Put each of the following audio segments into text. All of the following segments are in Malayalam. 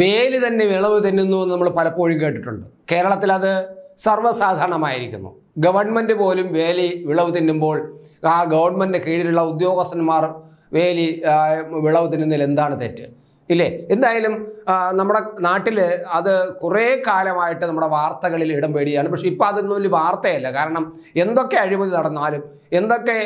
വേലി തന്നെ വിളവ് തന്നുന്നു എന്ന് നമ്മൾ പലപ്പോഴും കേട്ടിട്ടുണ്ട്. കേരളത്തിൽ അത് സർവസാധാരണമായിരിക്കുന്നു. ഗവൺമെന്റ് പോലും വേലി വിളവ് തിന്നുമ്പോൾ ആ ഗവൺമെന്റ് കീഴിലുള്ള ഉദ്യോഗസ്ഥന്മാർ വേലി വിളവ് തിന്നുന്നതിൽ എന്താണ് തെറ്റ്? ഇല്ലേ? എന്തായാലും നമ്മുടെ നാട്ടിൽ അത് കുറേ കാലമായിട്ട് നമ്മുടെ വാർത്തകളിൽ ഇടം പേടിയാണ്. പക്ഷെ ഇപ്പം അതൊന്നും വലിയ വാർത്തയല്ല. കാരണം എന്തൊക്കെ അഴിമതി നടന്നാലും എന്തൊക്കെ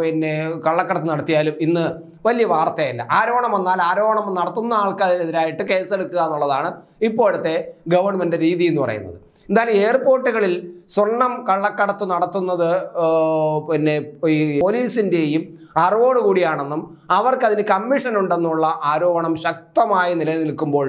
പിന്നെ കള്ളക്കടത്ത് നടത്തിയാലും ഇന്ന് വലിയ വാർത്തയല്ല. ആരോപണം വന്നാൽ ആരോപണം നടത്തുന്ന ആൾക്കാരെതിരായിട്ട് കേസെടുക്കുക എന്നുള്ളതാണ് ഇപ്പോഴത്തെ ഗവൺമെന്റ് രീതി എന്ന് പറയുന്നത്. എന്തായാലും എയർപോർട്ടുകളിൽ സ്വർണം കള്ളക്കടത്ത് നടത്തുന്നത് പിന്നെ ഈ പോലീസിന്റെയും അറിവോടുകൂടിയാണെന്നും അവർക്കതിന് കമ്മീഷൻ ഉണ്ടെന്നുള്ള ആരോപണം ശക്തമായി നിലനിൽക്കുമ്പോൾ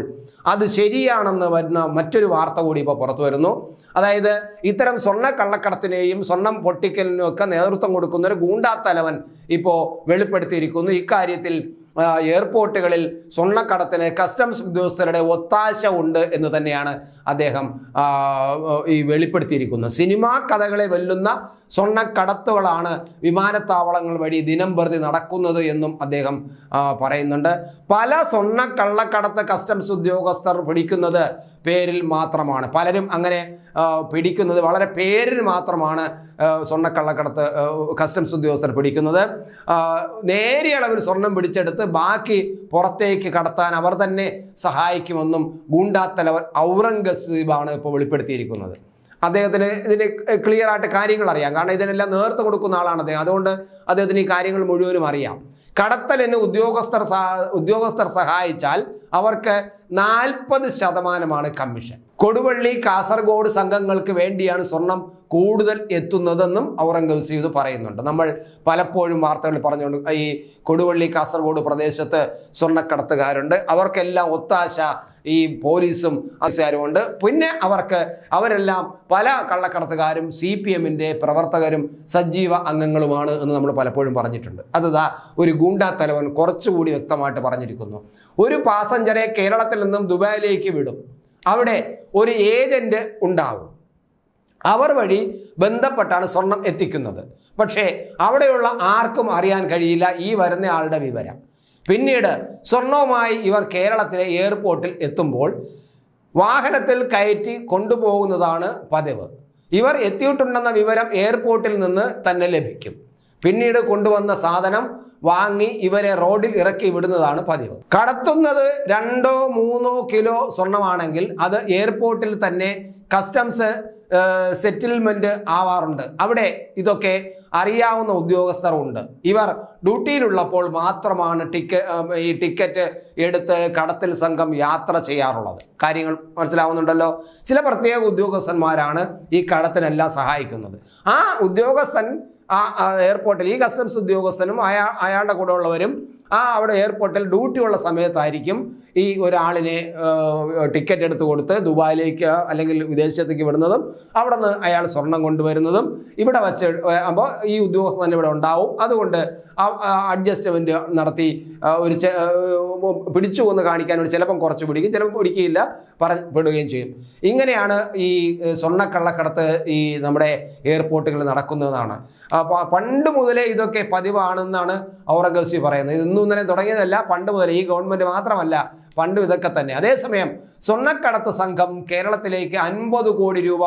അത് ശരിയാണെന്ന് വരുന്ന മറ്റൊരു വാർത്ത കൂടി ഇപ്പോൾ പുറത്തു വരുന്നു. അതായത് ഇത്തരം സ്വർണ കള്ളക്കടത്തിനെയും സ്വർണം പൊട്ടിക്കലിനും ഒക്കെ നേതൃത്വം കൊടുക്കുന്ന ഒരു ഗൂണ്ടാത്തലവൻ ഇപ്പോൾ വെളിപ്പെടുത്തിയിരിക്കുന്നു. ഇക്കാര്യത്തിൽ എയർപോർട്ടുകളിൽ സ്വർണക്കടത്തിന് കസ്റ്റംസ് ഉദ്യോഗസ്ഥരുടെ ഒത്താശ ഉണ്ട് എന്ന് തന്നെയാണ് അദ്ദേഹം ഈ വെളിപ്പെടുത്തിയിരിക്കുന്നത്. സിനിമാ കഥകളെ വെല്ലുന്ന സ്വർണക്കടത്തുകളാണ് വിമാനത്താവളങ്ങൾ വഴി ദിനം പ്രതി നടക്കുന്നത് എന്നും അദ്ദേഹം പറയുന്നുണ്ട്. പല സ്വർണ കള്ളക്കടത്ത് കസ്റ്റംസ് ഉദ്യോഗസ്ഥർ പിടിക്കുന്നത് പേരിൽ മാത്രമാണ്. പലരും അങ്ങനെ പിടിക്കുന്നത് വളരെ പേരിൽ മാത്രമാണ് സ്വർണക്കള്ളക്കടത്ത് കസ്റ്റംസ് ഉദ്യോഗസ്ഥർ പിടിക്കുന്നത്. നേരിയളവിൽ സ്വർണം പിടിച്ചെടുത്ത് ബാക്കി പുറത്തേക്ക് കടത്താൻ അവർ തന്നെ സഹായിക്കുമെന്നും ഗൂണ്ടാത്തലവൻ ഔറംഗസീബാണ് ഇപ്പോൾ വെളിപ്പെടുത്തിയിരിക്കുന്നത്. അദ്ദേഹത്തിന് ഇതിന് ക്ലിയർ ആയിട്ട് കാര്യങ്ങൾ അറിയാം. കാരണം ഇതിനെല്ലാം നേർത്ത് കൊടുക്കുന്ന ആളാണ് അദ്ദേഹം. അതുകൊണ്ട് അദ്ദേഹത്തിന് ഈ കാര്യങ്ങൾ മുഴുവനും അറിയാം. കടത്തലിന് ഉദ്യോഗസ്ഥർ ഉദ്യോഗസ്ഥർ സഹായിച്ചാൽ അവർക്ക് നാൽപ്പത് ശതമാനമാണ് കമ്മീഷൻ. കൊടുവള്ളി കാസർഗോഡ് സംഘങ്ങൾക്ക് വേണ്ടിയാണ് സ്വർണം കൂടുതൽ എത്തുന്നതെന്നും ഔറംഗസീദ് പറയുന്നുണ്ട്. നമ്മൾ പലപ്പോഴും വാർത്തകൾ പറഞ്ഞുകൊണ്ട് ഈ കൊടുവള്ളി കാസർഗോഡ് പ്രദേശത്ത് സ്വർണക്കടത്തുകാരുണ്ട്. അവർക്കെല്ലാം ഒത്താശ ഈ പോലീസും ഉണ്ട് പിന്നെ അവർക്ക് അവരെല്ലാം പല കള്ളക്കടത്തുകാരും സി പി എമ്മിന്റെ പ്രവർത്തകരും സജീവ അംഗങ്ങളുമാണ് എന്ന് നമ്മൾ പലപ്പോഴും പറഞ്ഞിട്ടുണ്ട്. അതാ ഒരു ഗൂണ്ടാ തലവൻ കുറച്ചുകൂടി വ്യക്തമായിട്ട് പറഞ്ഞിരിക്കുന്നു. ഒരു പാസഞ്ചറെ കേരളത്തിൽ നിന്നും ദുബായിലേക്ക് വിടും. അവിടെ ഒരു ഏജന്റ് ഉണ്ടാവും. അവർ വഴി ബന്ധപ്പെട്ടാണ് സ്വർണം എത്തിക്കുന്നത്. പക്ഷേ അവിടെയുള്ള ആർക്കും അറിയാൻ കഴിയില്ല ഈ വരുന്ന ആളുടെ വിവരം. പിന്നീട് സ്വർണവുമായി ഇവർ കേരളത്തിലെ എയർപോർട്ടിൽ എത്തുമ്പോൾ വാഹനത്തിൽ കയറ്റി കൊണ്ടുപോകുന്നതാണ് പതിവ്. ഇവർ എത്തിയിട്ടുണ്ടെന്ന വിവരം എയർപോർട്ടിൽ നിന്ന് തന്നെ ലഭിക്കും. പിന്നീട് കൊണ്ടുവന്ന സാധനം വാങ്ങി ഇവരെ റോഡിൽ ഇറക്കി വിടുന്നതാണ് പതിവ്. കടത്തുന്നത് രണ്ടോ മൂന്നോ കിലോ സ്വർണമാണെങ്കിൽ അത് എയർപോർട്ടിൽ തന്നെ കസ്റ്റംസ് സെറ്റിൽമെന്റ് ആവാറുണ്ട്. അവിടെ ഇതൊക്കെ അറിയാവുന്ന ഉദ്യോഗസ്ഥർ ഉണ്ട് ഇവർ ഡ്യൂട്ടിയിലുള്ളപ്പോൾ മാത്രമാണ് ടിക്ക ഈ ടിക്കറ്റ് എടുത്ത് കടത്തിൽ സംഘം യാത്ര ചെയ്യാറുള്ളത്. കാര്യങ്ങൾ മനസ്സിലാവുന്നുണ്ടല്ലോ? ചില പ്രത്യേക ഉദ്യോഗസ്ഥന്മാരാണ് ഈ കടത്തിനെല്ലാം സഹായിക്കുന്നത്. ആ ഉദ്യോഗസ്ഥൻ ആ എയർപോർട്ടിൽ ഈ കസ്റ്റംസ് ഉദ്യോഗസ്ഥനും അയാ അയാളുടെ കൂടെ ഉള്ളവരും ആ അവിടെ എയർപോർട്ടിൽ ഡ്യൂട്ടി ഉള്ള സമയത്തായിരിക്കും ഈ ഒരാളിനെ ടിക്കറ്റ് എടുത്ത് കൊടുത്ത് ദുബായിലേക്ക് അല്ലെങ്കിൽ വിദേശത്തേക്ക് വിടുന്നതും അവിടെ നിന്ന് അയാൾ സ്വർണം കൊണ്ടുവരുന്നതും ഇവിടെ വച്ച് അപ്പോൾ ഈ ഉദ്യോഗസ്ഥൻ ഇവിടെ ഉണ്ടാവും. അതുകൊണ്ട് അഡ്ജസ്റ്റ്മെന്റ് നടത്തി ഒരു പിടിച്ചു എന്ന് കാണിക്കാൻ വേണ്ടി ചിലപ്പം കുറച്ച് പിടിക്കും ചിലപ്പം പിടിക്കുകയില്ല പറഞ്ഞ് പെടുകയും ചെയ്യും. ഇങ്ങനെയാണ് ഈ സ്വർണക്കള്ളക്കടത്ത് ഈ നമ്മുടെ എയർപോർട്ടുകളിൽ നടക്കുന്നതാണ്. പണ്ട് മുതലേ ഇതൊക്കെ പതിവാണെന്നാണ് ഔറംഗസി പറയുന്നത്. ഇത് ഇന്നും ഇന്നലെ തുടങ്ങിയതല്ല പണ്ട് മുതൽ ഈ ഗവൺമെന്റ് മാത്രമല്ല പണ്ട് ഇതൊക്കെ തന്നെ. അതേസമയം സ്വർണക്കടത്ത് സംഘം കേരളത്തിലേക്ക് അൻപത് കോടി രൂപ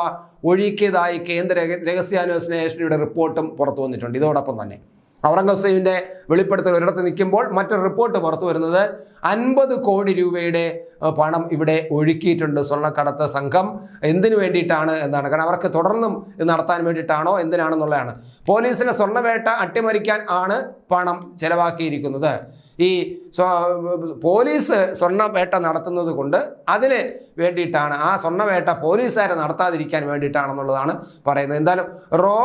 ഒഴുക്കിയതായി കേന്ദ്ര രഹസ്യാന്വേഷണ ഏജൻസിയുടെ റിപ്പോർട്ടും പുറത്തു വന്നിട്ടുണ്ട്. ഇതോടൊപ്പം തന്നെ ഔറംഗസീബിന്റെ വെളിപ്പെടുത്തൽ ഒരിടത്ത് നിൽക്കുമ്പോൾ മറ്റൊരു റിപ്പോർട്ട് പുറത്തു വരുന്നത് അൻപത് കോടി രൂപയുടെ പണം ഇവിടെ ഒഴുക്കിയിട്ടുണ്ട് സ്വർണക്കടത്ത് സംഘം. എന്തിനു വേണ്ടിയിട്ടാണ് എന്താണ് കാരണം അവർക്ക് തുടർന്നും ഇത് നടത്താൻ വേണ്ടിയിട്ടാണോ എന്തിനാണെന്നുള്ളതാണ്. പോലീസിനെ സ്വർണവേട്ട അട്ടിമറിക്കാൻ ആണ് പണം ചെലവാക്കിയിരിക്കുന്നത്. ഈ പോലീസ് സ്വർണവേട്ട നടത്തുന്നത് കൊണ്ട് അതിന് വേണ്ടിയിട്ടാണ് ആ സ്വർണവേട്ട പോലീസുകാരെ നടത്താതിരിക്കാൻ വേണ്ടിയിട്ടാണെന്നുള്ളതാണ് പറയുന്നത്. എന്തായാലും റോ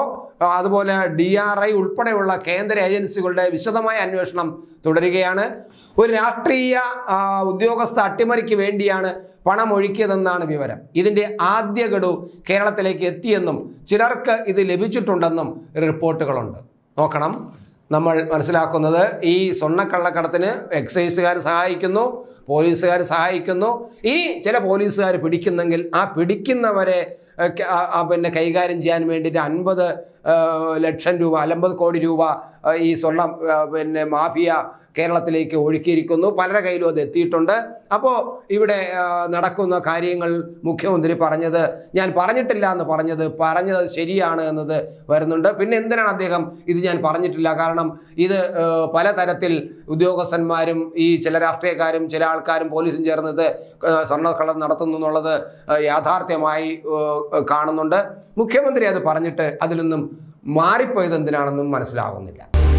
അതുപോലെ ഡി ആർ ഐ ഉൾപ്പെടെയുള്ള കേന്ദ്ര ഏജൻസികളുടെ വിശദമായ അന്വേഷണം തുടരുകയാണ്. ഒരു രാഷ്ട്രീയ ഉദ്യോഗസ്ഥ അട്ടിമറിക്ക് വേണ്ടിയാണ് പണം ഒഴുക്കിയതെന്നാണ് വിവരം. ഇതിന്റെ ആദ്യ ഗഡു കേരളത്തിലേക്ക് എത്തിയെന്നും ചിലർക്ക് ഇത് ലഭിച്ചിട്ടുണ്ടെന്നും റിപ്പോർട്ടുകളുണ്ട്. നോക്കണം. നമ്മൾ മനസ്സിലാക്കുന്നത് ഈ സ്വർണക്കള്ളക്കടത്തിന് എക്സൈസുകാർ സഹായിക്കുന്നു പോലീസുകാർ സഹായിക്കുന്നു. ഈ ചില പോലീസുകാർ പിടിക്കുന്നെങ്കിൽ ആ പിടിക്കുന്നവരെ പിന്നെ കൈകാര്യം ചെയ്യാൻ വേണ്ടിയിട്ട് അൻപത് ലക്ഷം രൂപ അല്ലമ്പത് കോടി രൂപ ഈ സ്വർണ പിന്നെ മാഫിയ കേരളത്തിലേക്ക് ഒഴുക്കിയിരിക്കുന്നു. പലരുടെ കയ്യിലും അത് എത്തിയിട്ടുണ്ട്. അപ്പോൾ ഇവിടെ നടക്കുന്ന കാര്യങ്ങൾ മുഖ്യമന്ത്രി പറഞ്ഞത് ഞാൻ പറഞ്ഞിട്ടില്ല എന്ന് പറഞ്ഞത് പറഞ്ഞത് ശരിയാണ് എന്നത് വരുന്നുണ്ട്. പിന്നെ എന്തിനാണ് അദ്ദേഹം ഇത് ഞാൻ പറഞ്ഞിട്ടില്ല? കാരണം ഇത് പലതരത്തിൽ ഉദ്യോഗസ്ഥന്മാരും ഈ ചില രാഷ്ട്രീയക്കാരും ചില ആൾക്കാരും പോലീസും ചേർന്നത് സ്വർണക്കള്ളം നടത്തുന്നു എന്നുള്ളത് യാഥാർത്ഥ്യമായി കാണുന്നുണ്ട്. മുഖ്യമന്ത്രി അത് പറഞ്ഞിട്ട് അതിൽ നിന്നും മാറിപ്പോയത് എന്തിനാണെന്നും മനസ്സിലാകുന്നില്ല